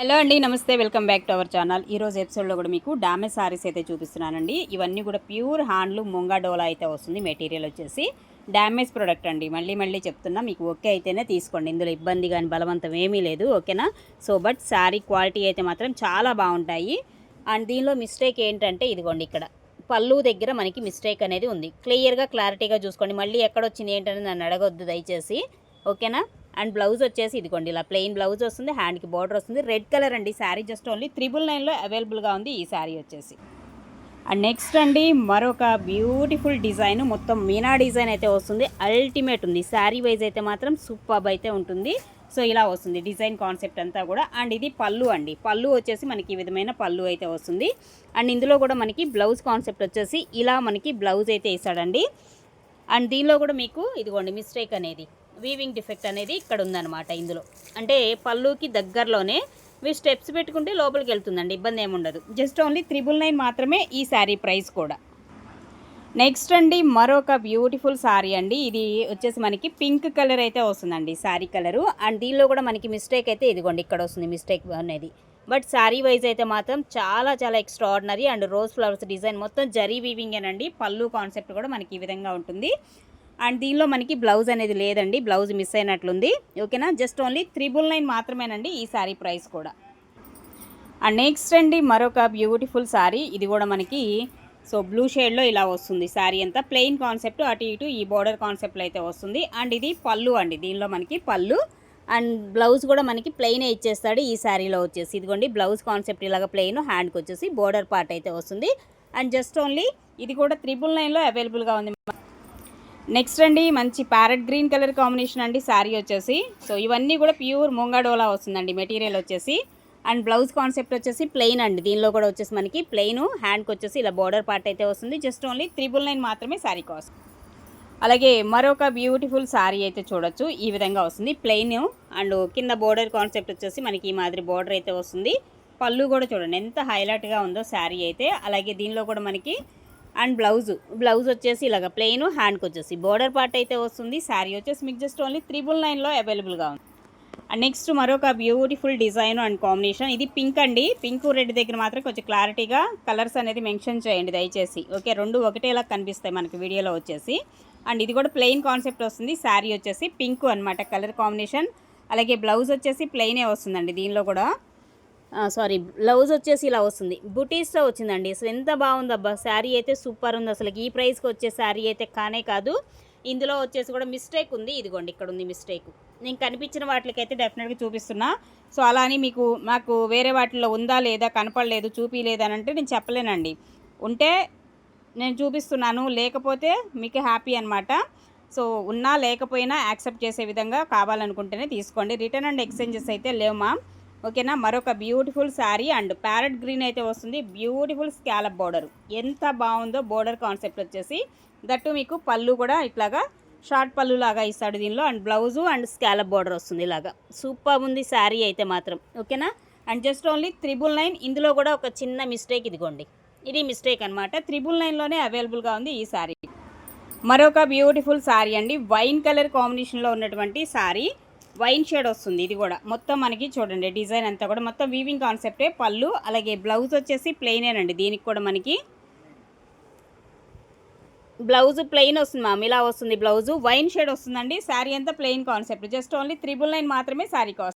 Hello అండి నమస్తే. Welcome back to our channel. ఈరోజు ఎపిసోడ్లో కూడా మీకు డామేజ్ సారీస్ అయితే చూపిస్తున్నానండి. ఇవన్నీ కూడా ప్యూర్ హ్యాండ్లు ముంగా డోలా అయితే వస్తుంది మెటీరియల్ వచ్చేసి. డ్యామేజ్ ప్రోడక్ట్ అండి. మళ్ళీ మళ్ళీ చెప్తున్నా మీకు ఓకే అయితేనే తీసుకోండి. ఇందులో ఇబ్బంది కానీ బలవంతం ఏమీ లేదు ఓకేనా? సో బట్ శారీ క్వాలిటీ అయితే మాత్రం చాలా బాగుంటాయి. అండ్ దీనిలో మిస్టేక్ ఏంటంటే ఇదిగోండి ఇక్కడ. పళ్ళు దగ్గర మనకి మిస్టేక్ అనేది ఉంది. క్లియర్గా క్లారిటీగా చూసుకోండి. మళ్ళీ ఎక్కడొచ్చింది ఏంటనేది నన్ను అడగొద్దు దయచేసి ఓకేనా? అండ్ బ్లౌజ్ వచ్చేసి ఇదిగోండి ఇలా ప్లెయిన్ బ్లౌజ్ వస్తుంది హ్యాండ్కి బార్డర్ వస్తుంది. రెడ్ కలర్ అండి శారీ జస్ట్ ఓన్లీ త్రిబుల్ నైన్లో అవైలబుల్గా ఉంది ఈ శారీ వచ్చేసి. అండ్ నెక్స్ట్ అండి మరొక బ్యూటిఫుల్ డిజైన్ మొత్తం మీనా డిజైన్ అయితే వస్తుంది. అల్టిమేట్ ఉంది శారీ వైజ్ అయితే మాత్రం సూపర్బ్ అయితే ఉంటుంది. సో ఇలా వస్తుంది డిజైన్ కాన్సెప్ట్ అంతా కూడా. అండ్ ఇది పళ్ళు అండి పళ్ళు వచ్చేసి మనకి ఈ విధమైన పళ్ళు అయితే వస్తుంది. అండ్ ఇందులో కూడా మనకి బ్లౌజ్ కాన్సెప్ట్ వచ్చేసి ఇలా మనకి బ్లౌజ్ అయితే వేసాడండి. అండ్ దీనిలో కూడా మీకు ఇదిగోండి మిస్టేక్ అనేది వీవింగ్ డిఫెక్ట్ అనేది ఇక్కడ ఉందన్నమాట ఇందులో. అంటే పళ్ళుకి దగ్గరలోనే మీరు స్టెప్స్ పెట్టుకుంటే లోపలికి వెళ్తుందండి ఇబ్బంది ఏముండదు జస్ట్ ఓన్లీ త్రిబుల్ నైన్ మాత్రమే ఈ శారీ ప్రైస్ కూడా. నెక్స్ట్ అండి మరొక బ్యూటిఫుల్ శారీ అండి. ఇది వచ్చేసి మనకి పింక్ కలర్ అయితే వస్తుందండి శారీ కలరు అండ్ దీనిలో కూడా మనకి మిస్టేక్ అయితే ఇదిగోండి ఇక్కడ వస్తుంది మిస్టేక్ అనేది. బట్ శారీ వైజ్ అయితే మాత్రం చాలా చాలా extraordinary and rose flowers design మొత్తం జరీ వీవింగేనండి పళ్ళు కాన్సెప్ట్ కూడా మనకి ఈ విధంగా ఉంటుంది. అండ్ దీనిలో మనకి బ్లౌజ్ అనేది లేదండి. బ్లౌజ్ మిస్ అయినట్లుంది. ఓకేనా? జస్ట్ ఓన్లీ త్రిబుల్ నైన్ మాత్రమేనండి ఈ శారీ ప్రైస్ కూడా. అండ్ నెక్స్ట్ అండి మరొక బ్యూటిఫుల్ శారీ ఇది కూడా మనకి సో బ్లూ షేడ్లో ఇలా వస్తుంది. శారీ అంతా ప్లెయిన్ కాన్సెప్ట్ అటు ఇటు ఈ బోర్డర్ కాన్సెప్ట్లో అయితే వస్తుంది. అండ్ ఇది పళ్ళు అండి. దీనిలో మనకి పళ్ళు. అండ్ బ్లౌజ్ కూడా మనకి ప్లెయినే ఇచ్చేస్తాడు ఈ శారీలో వచ్చేసి. ఇదిగోండి బ్లౌజ్ కాన్సెప్ట్ ఇలాగ ప్లెయిన్ హ్యాండ్కి వచ్చేసి బోర్డర్ పార్ట్ అయితే వస్తుంది. అండ్ జస్ట్ ఓన్లీ ఇది కూడా త్రిబుల్ నైన్లో అవైలబుల్గా ఉంది. నెక్స్ట్ అండి మంచి ప్యారెట్ గ్రీన్ కలర్ కాంబినేషన్ అండి శారీ వచ్చేసి. సో ఇవన్నీ కూడా ప్యూర్ ముంగడోలా వస్తుందండి మెటీరియల్ వచ్చేసి. అండ్ బ్లౌజ్ కాన్సెప్ట్ వచ్చేసి ప్లెయిన్ అండి దీనిలో కూడా వచ్చేసి మనకి ప్లెయిన్ హ్యాండ్కి వచ్చేసి ఇలా బోర్డర్ పార్ట్ అయితే వస్తుంది. జస్ట్ ఓన్లీ త్రిబుల్ నైన్ మాత్రమే శారీ కాస్ట్. అలాగే మరొక బ్యూటిఫుల్ శారీ అయితే చూడొచ్చు ఈ విధంగా వస్తుంది. ప్లెయిన్ అండ్ కింద బోర్డర్ కాన్సెప్ట్ వచ్చేసి మనకి ఈ మాదిరి బోర్డర్ అయితే వస్తుంది. పళ్ళు కూడా చూడండి ఎంత హైలైట్గా ఉందో శారీ అయితే. అలాగే దీనిలో కూడా మనకి అండ్ బ్లౌజ్. బ్లౌజ్ వచ్చేసి ఇలాగ ప్లెయిన్ హ్యాండ్కి వచ్చేసి. బోర్డర్ పార్ట్ అయితే వస్తుంది. శారీ వచ్చేసి మీకు జస్ట్ ఓన్లీ త్రిబుల్ నైన్లో అవైలబుల్గా ఉంది. అండ్ నెక్స్ట్ మరొక బ్యూటిఫుల్ డిజైన్ అండ్ కాంబినేషన్. ఇది పింక్ అండి. పింక్ రెడ్ దగ్గర మాత్రం కొంచెం క్లారిటీగా కలర్స్ అనేది మెన్షన్ చేయండి దయచేసి. ఓకే రెండు ఒకటేలా కనిపిస్తాయి మనకి వీడియోలో వచ్చేసి. అండ్ ఇది కూడా ప్లెయిన్ కాన్సెప్ట్ వస్తుంది. శారీ వచ్చేసి పింక్ అనమాట కలర్ కాంబినేషన్. అలాగే బ్లౌజ్ వచ్చేసి ప్లెయినే వస్తుందండి దీనిలో కూడా. సారీ బ్లౌజ్ వచ్చేసి ఇలా వస్తుంది. బుటీస్తో వచ్చిందండి. అసలు ఎంత బాగుంది అబ్బా శారీ అయితే సూపర్ ఉంది. అసలు ఈ ప్రైస్కి వచ్చే శారీ అయితే కానే కాదు. ఇందులో వచ్చేసి కూడా మిస్టేక్ ఉంది. ఇదిగోండి ఇక్కడ ఉంది మిస్టేక్ నేను కనిపించిన వాటికైతే డెఫినెట్గా చూపిస్తున్నా. సో అలా అని మీకు మాకు వేరే వాటిలో ఉందా లేదా కనపడలేదు చూపించలేదు అని అంటే నేను చెప్పలేనండి. ఉంటే నేను చూపిస్తున్నాను. లేకపోతే మీకు హ్యాపీ అనమాట సో ఉన్నా లేకపోయినా యాక్సెప్ట్ చేసే విధంగా కావాలనుకుంటేనే తీసుకోండి. రిటర్న్ అండ్ ఎక్స్చేంజెస్ అయితే లేవు మా ఓకేనా? మరొక beautiful sari and parrot green అయితే వస్తుంది. బ్యూటిఫుల్ స్కాలప్ బోర్డర్ ఎంత బాగుందో బోర్డర్ కాన్సెప్ట్ వచ్చేసి దట్టు మీకు పళ్ళు కూడా ఇట్లాగా షార్ట్ పళ్ళు లాగా ఇస్తాడు దీనిలో and blouse and scallop border వస్తుంది ఇలాగా. సూపర్ ఉంది శారీ అయితే మాత్రం. ఓకేనా? And just only triple nine ఇందులో కూడా ఒక చిన్న మిస్టేక్ ఇదిగోండి. ఇది మిస్టేక్ అనమాట త్రిబుల్ నైన్లోనే అవైలబుల్గా ఉంది ఈ శారీ మరొక బ్యూటిఫుల్ శారీ అండి. వైన్ కలర్ కాంబినేషన్లో ఉన్నటువంటి శారీ వైన్ షేడ్ వస్తుంది ఇది కూడా. మొత్తం మనకి చూడండి డిజైన్ అంతా కూడా. మొత్తం వీవింగ్ కాన్సెప్టే పళ్ళు అలాగే బ్లౌజ్ వచ్చేసి ప్లెయినేనండి దీనికి కూడా మనకి బ్లౌజ్ ప్లెయిన్ వస్తుంది మ్యామ్ ఇలా వస్తుంది బ్లౌజ్ వైన్ షేడ్ వస్తుందండి శారీ అంతా plain concept just only triple nine మాత్రమే శారీ కాస్ట్.